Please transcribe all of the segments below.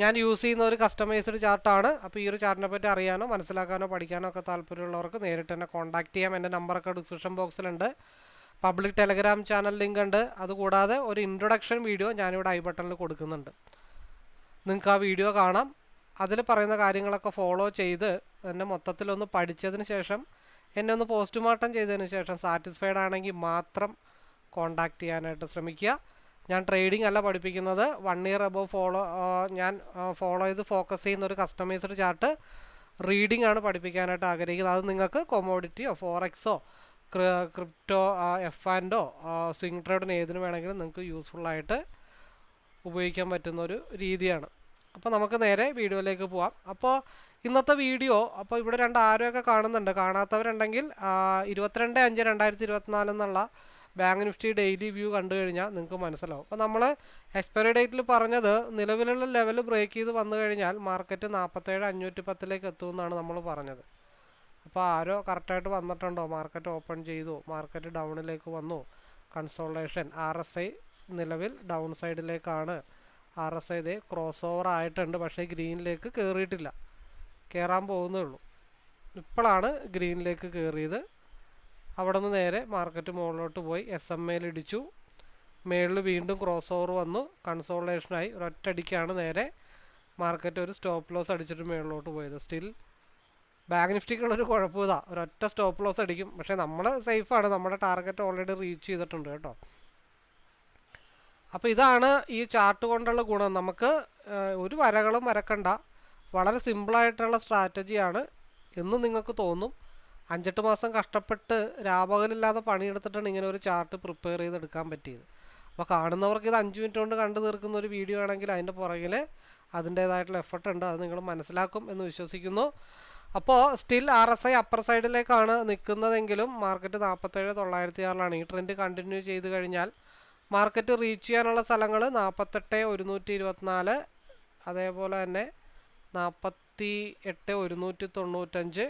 ഞാൻ യൂസ് ചെയ്യുന്ന ഒരു കസ്റ്റമൈസ്ഡ് ചാർട്ടാണ്. അപ്പോൾ ഈ ഒരു ചാർട്ടിനെ പറ്റി അറിയാനോ മനസ്സിലാക്കാനോ പഠിക്കാനോ ഒക്കെ താല്പര്യമുള്ളവർക്ക് നേരിട്ട് തന്നെ കോൺടാക്ട് ചെയ്യാം. എന്റെ നമ്പറൊക്കെ ഡിസ്ക്രിപ്ഷൻ ബോക്സിലുണ്ട് പബ്ലിക് ടെലഗ്രാം ചാനൽ ലിങ്ക് ഉണ്ട്. അതുകൂടാതെ ഒരു ഇൻട്രൊഡക്ഷൻ വീഡിയോ ഞാനിവിടെ ഐ ബട്ടണിൽ കൊടുക്കുന്നുണ്ട്. നിങ്ങൾക്ക് ആ വീഡിയോ കാണാം. അതിൽ പറയുന്ന കാര്യങ്ങളൊക്കെ ഫോളോ ചെയ്ത് എന്നെ മൊത്തത്തിലൊന്ന് പഠിച്ചതിന് ശേഷം എന്നെ ഒന്ന് പോസ്റ്റ്മോർട്ടം ചെയ്തതിന് ശേഷം സാറ്റിസ്ഫൈഡ് ആണെങ്കിൽ മാത്രം കോണ്ടാക്ട് ചെയ്യാനായിട്ട് ശ്രമിക്കുക. ഞാൻ ട്രേഡിംഗ് അല്ല പഠിപ്പിക്കുന്നത്. വൺ ഇയർ അബവ് ഫോളോ ഞാൻ ഫോളോ ചെയ്ത് ഫോക്കസ് ചെയ്യുന്ന ഒരു കസ്റ്റമൈസ്ഡ് ചാർട്ട് റീഡിംഗ് ആണ് പഠിപ്പിക്കാനായിട്ട് ആഗ്രഹിക്കുന്നത്. അത് നിങ്ങൾക്ക് കൊമോഡിറ്റിയോ ഫോറെക്സോ ക്രിപ്റ്റോ എഫ് ആൻഡോ സ്വിംഗ് ട്രേഡിന് ഏതിനു വേണമെങ്കിലും നിങ്ങൾക്ക് യൂസ്ഫുള്ളായിട്ട് ഉപയോഗിക്കാൻ പറ്റുന്ന ഒരു രീതിയാണ്. അപ്പോൾ നമുക്ക് നേരെ വീഡിയോയിലേക്ക് പോവാം. അപ്പോൾ ഇന്നത്തെ വീഡിയോ അപ്പോൾ ഇവിടെ രണ്ട് ആരോയൊക്കെ കാണുന്നുണ്ട്. കാണാത്തവരുണ്ടെങ്കിൽ ഇരുപത്തിരണ്ട് അഞ്ച് രണ്ടായിരത്തി ഇരുപത്തിനാല് എന്നുള്ള ബാങ്ക് നിഫ്റ്റി ഡെയിലി വ്യൂ കണ്ടു കഴിഞ്ഞാൽ നിങ്ങൾക്ക് മനസ്സിലാവും. അപ്പോൾ നമ്മൾ എക്സ്പയറി ഡേറ്റിൽ പറഞ്ഞത് നിലവിലുള്ള ലെവൽ ബ്രേക്ക് ചെയ്ത് വന്നു കഴിഞ്ഞാൽ മാർക്കറ്റ് നാൽപ്പത്തേഴ് അഞ്ഞൂറ്റി പത്തിലേക്ക് എത്തുമെന്നാണ് നമ്മൾ പറഞ്ഞത്. അപ്പോൾ ആരോ കറക്റ്റായിട്ട് വന്നിട്ടുണ്ടോ? മാർക്കറ്റ് ഓപ്പൺ ചെയ്തു. മാർക്കറ്റ് ഡൗണിലേക്ക് വന്നു. കൺസോൾട്ടേഷൻ ആർ എസ് ഐ നിലവിൽ ഡൗൺ സൈഡിലേക്കാണ് ആർ എസ് ഐ ഇത് ക്രോസ് ഓവർ ആയിട്ടുണ്ട്. പക്ഷേ ഗ്രീനിലേക്ക് കയറിയിട്ടില്ല കയറാൻ പോകുന്നേ ഉള്ളൂ. ഇപ്പോഴാണ് ഗ്രീനിലേക്ക് കയറിയത് അവിടെ നിന്ന് നേരെ മാർക്കറ്റ് മുകളിലോട്ട് പോയി എസ് എം എയിൽ ഇടിച്ചു. മേളിൽ വീണ്ടും ക്രോസ് ഓവർ വന്നു. കൺസോളേഷനായി ഒരൊറ്റടിക്കാണ് നേരെ മാർക്കറ്റ് ഒരു സ്റ്റോപ്പ് ലോസ് അടിച്ചിട്ട് മേളിലോട്ട് പോയത്. സ്റ്റിൽ ബാങ്ക് നിഫ്റ്റിക്കുള്ളൊരു കുഴപ്പം ഇതാ. ഒരൊറ്റ സ്റ്റോപ്പ് ലോസ് അടിക്കും. പക്ഷേ നമ്മൾ സേഫാണ് നമ്മുടെ ടാർഗറ്റ് ഓൾറെഡി റീച്ച് ചെയ്തിട്ടുണ്ട് കേട്ടോ. അപ്പോൾ ഇതാണ് ഈ ചാർട്ട് കൊണ്ടുള്ള ഗുണം. നമുക്ക് ഒരു വരകളും വരക്കണ്ട. വളരെ സിമ്പിളായിട്ടുള്ള സ്ട്രാറ്റജിയാണ് എന്ന് നിങ്ങൾക്ക് തോന്നും. അഞ്ചെട്ട് മാസം കഷ്ടപ്പെട്ട് രാപകലില്ലാതെ പണിയെടുത്തിട്ടാണ് ഇങ്ങനെ ഒരു ചാർട്ട് പ്രിപ്പയർ ചെയ്തെടുക്കാൻ പറ്റിയത്. അപ്പോൾ കാണുന്നവർക്ക് ഇത് അഞ്ച് മിനിറ്റ് കൊണ്ട് കണ്ടു തീർക്കുന്ന ഒരു വീഡിയോ ആണെങ്കിൽ അതിന്റെ പുറകിൽ അതിന്റേതായിട്ടുള്ള എഫർട്ട് ഉണ്ട്. അത് നിങ്ങൾ മനസ്സിലാക്കും എന്ന് വിശ്വസിക്കുന്നു. അപ്പോൾ still R S I upper സൈഡിലേക്കാണ് നിൽക്കുന്നതെങ്കിലും മാർക്കറ്റ് നാൽപ്പത്തേഴ് തൊള്ളായിരത്തി ആറിലാണ് ഈ ട്രെൻഡ് കണ്ടിന്യൂ ചെയ്ത് കഴിഞ്ഞാൽ മാർക്കറ്റ് റീച്ച് ചെയ്യാനുള്ള സ്ഥലങ്ങൾ നാൽപ്പത്തെട്ട് ഒരുന്നൂറ്റി ഇരുപത്തിനാല് അതേപോലെ തന്നെ നാൽപ്പത്തി എട്ട് ഒരുന്നൂറ്റി തൊണ്ണൂറ്റഞ്ച്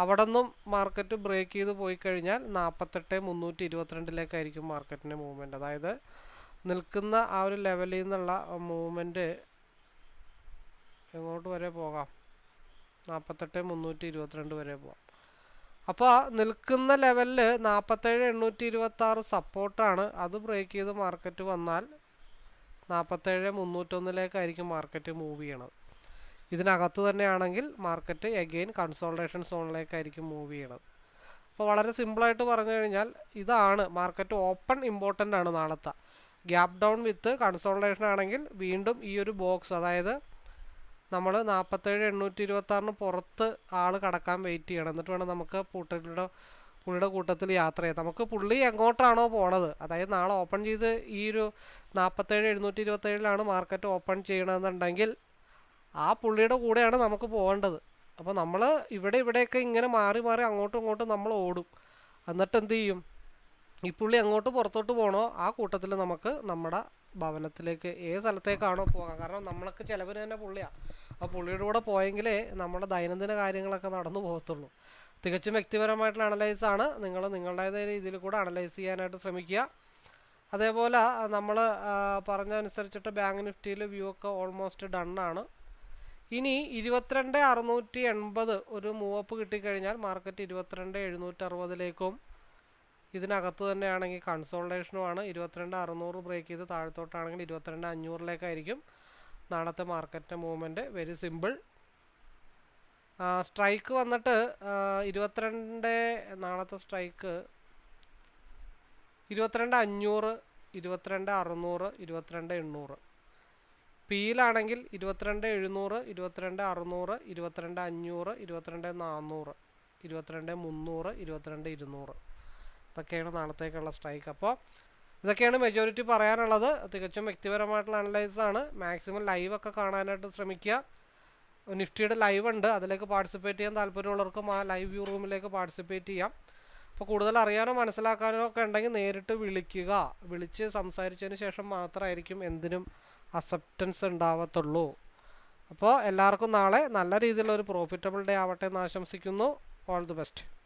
അവിടെ നിന്നും മാർക്കറ്റ് ബ്രേക്ക് ചെയ്ത് പോയി കഴിഞ്ഞാൽ നാൽപ്പത്തെട്ട് മുന്നൂറ്റി ഇരുപത്തിരണ്ടിലേക്കായിരിക്കും മാർക്കറ്റിന്റെ മൂവ്മെന്റ് അതായത് നിൽക്കുന്ന ആ ഒരു ലെവലിൽ നിന്നുള്ള മൂവ്മെന്റ് എങ്ങോട്ട് വരെ പോകാം? നാൽപ്പത്തെട്ട് മുന്നൂറ്റി ഇരുപത്തിരണ്ട് വരെ പോകാം. അപ്പോൾ നിൽക്കുന്ന ലെവലിൽ നാൽപ്പത്തേഴ് എണ്ണൂറ്റി ഇരുപത്തി ആറ് സപ്പോർട്ടാണ് അത് ബ്രേക്ക് ചെയ്ത് മാർക്കറ്റ് വന്നാൽ നാൽപ്പത്തേഴ് മുന്നൂറ്റൊന്നിലേക്കായിരിക്കും മാർക്കറ്റ് മൂവ് ചെയ്യണത്. ഇതിനകത്ത് തന്നെയാണെങ്കിൽ മാർക്കറ്റ് എഗെയിൻ കൺസോൾട്ടേഷൻ സോണിലേക്കായിരിക്കും മൂവ് ചെയ്യണത്. അപ്പോൾ വളരെ സിമ്പിളായിട്ട് പറഞ്ഞു കഴിഞ്ഞാൽ ഇതാണ് മാർക്കറ്റ് ഓപ്പൺ ഇമ്പോർട്ടന്റ് ആണ് നാളത്തെ. ഗ്യാപ് ഡൗൺ വിത്ത് കൺസോൾട്ടേഷൻ ആണെങ്കിൽ വീണ്ടും ഈ ഒരു ബോക്സ് അതായത് നമ്മൾ നാൽപ്പത്തേഴ് എണ്ണൂറ്റി ഇരുപത്താറിന് പുറത്ത് ആൾ കടക്കാൻ വെയിറ്റ് ചെയ്യണം. എന്നിട്ട് വേണം നമുക്ക് പൂട്ടലിയുടെ പുള്ളിയുടെ കൂട്ടത്തിൽ യാത്ര ചെയ്യാം നമുക്ക് പുള്ളി എങ്ങോട്ടാണോ പോണത്. അതായത് നാളെ ഓപ്പൺ ചെയ്ത് ഈ ഒരു നാൽപ്പത്തേഴ് എഴുന്നൂറ്റി ഇരുപത്തേഴിലാണ് മാർക്കറ്റ് ഓപ്പൺ ചെയ്യണമെന്നുണ്ടെങ്കിൽ ആ പുള്ളിയുടെ കൂടെയാണ് നമുക്ക് പോകേണ്ടത്. അപ്പോൾ നമ്മൾ ഇവിടെ ഇവിടെയൊക്കെ ഇങ്ങനെ മാറി മാറി അങ്ങോട്ടും ഇങ്ങോട്ടും നമ്മൾ ഓടും. എന്നിട്ട് എന്ത് ചെയ്യും? ഈ പുള്ളി അങ്ങോട്ട് പുറത്തോട്ട് പോകണോ ആ കൂട്ടത്തിൽ നമുക്ക് നമ്മുടെ ഭവനത്തിലേക്ക് ഏത് സ്ഥലത്തേക്കാണോ പോകാം. കാരണം നമ്മളൊക്കെ ചിലവിന് തന്നെ പുള്ളിയാണ് ആ പുള്ളിയുടെ കൂടെ പോയെങ്കിലേ നമ്മുടെ ദൈനംദിന കാര്യങ്ങളൊക്കെ നടന്നു പോകത്തുള്ളൂ. തികച്ചും വ്യക്തിപരമായിട്ടുള്ള അനലൈസ് ആണ്. നിങ്ങൾ നിങ്ങളുടേതായ രീതിയിൽ കൂടെ അനലൈസ് ചെയ്യാനായിട്ട് ശ്രമിക്കുക. അതേപോലെ നമ്മൾ പറഞ്ഞ അനുസരിച്ചിട്ട് ബാങ്ക് നിഫ്റ്റിയിൽ വ്യൂ ഒക്കെ ഓൾമോസ്റ്റ് ഡണ്ണാണ് ഇനി ഇരുപത്തിരണ്ട് അറുന്നൂറ്റി എൺപത് ഒരു മൂവപ്പ് കിട്ടിക്കഴിഞ്ഞാൽ മാർക്കറ്റ് ഇരുപത്തിരണ്ട് എഴുന്നൂറ്റി അറുപതിലേക്കും ഇതിനകത്ത് തന്നെയാണെങ്കിൽ കൺസോൾട്ടേഷനുമാണ് ഇരുപത്തിരണ്ട് അറുന്നൂറ് ബ്രേക്ക് ചെയ്ത് താഴത്തോട്ടാണെങ്കിൽ ഇരുപത്തിരണ്ട് അഞ്ഞൂറിലേക്കായിരിക്കും നാളത്തെ മാർക്കറ്റിന്റെ മൂവ്മെന്റ് വെരി സിമ്പിൾ സ്ട്രൈക്ക് വന്നിട്ട് ഇരുപത്തിരണ്ട് നാളത്തെ സ്ട്രൈക്ക് ഇരുപത്തിരണ്ട് അഞ്ഞൂറ് ഇരുപത്തിരണ്ട് അറുന്നൂറ് ഇരുപത്തിരണ്ട് എണ്ണൂറ്. പിയിലാണെങ്കിൽ ഇരുപത്തിരണ്ട് എഴുന്നൂറ് ഇരുപത്തിരണ്ട് അറുന്നൂറ് ഇരുപത്തിരണ്ട് അഞ്ഞൂറ് ഇരുപത്തിരണ്ട് നാന്നൂറ് ഇരുപത്തിരണ്ട് മുന്നൂറ് ഇരുപത്തിരണ്ട് ഇരുന്നൂറ്. ഇതൊക്കെയാണ് നാളത്തേക്കുള്ള സ്ട്രൈക്ക് അപ്പോൾ ഇതൊക്കെയാണ് മെജോറിറ്റി പറയാനുള്ളത്. തികച്ചും വ്യക്തിപരമായിട്ടുള്ള അനലൈസ് ആണ്. മാക്സിമം ലൈവൊക്കെ കാണാനായിട്ട് ശ്രമിക്കുക. നിഫ്റ്റിയുടെ ലൈവ് ഉണ്ട്. അതിലേക്ക് പാർട്ടിസിപ്പേറ്റ് ചെയ്യാൻ താല്പര്യമുള്ളവർക്കും ആ ലൈവ് വ്യൂ റൂമിലേക്ക് പാർട്ടിസിപ്പേറ്റ് ചെയ്യാം. അപ്പോൾ കൂടുതൽ അറിയാനോ മനസ്സിലാക്കാനോ ഒക്കെ ഉണ്ടെങ്കിൽ നേരിട്ട് വിളിക്കുക. വിളിച്ച് സംസാരിച്ചതിന് ശേഷം മാത്രമായിരിക്കും എന്തിനും അക്സെപ്റ്റൻസ് ഉണ്ടാവത്തുള്ളൂ. അപ്പോൾ എല്ലാവർക്കും നാളെ നല്ല രീതിയിലുള്ള ഒരു പ്രോഫിറ്റബിൾ ഡേ ആവട്ടെ എന്ന് ആശംസിക്കുന്നു. All the best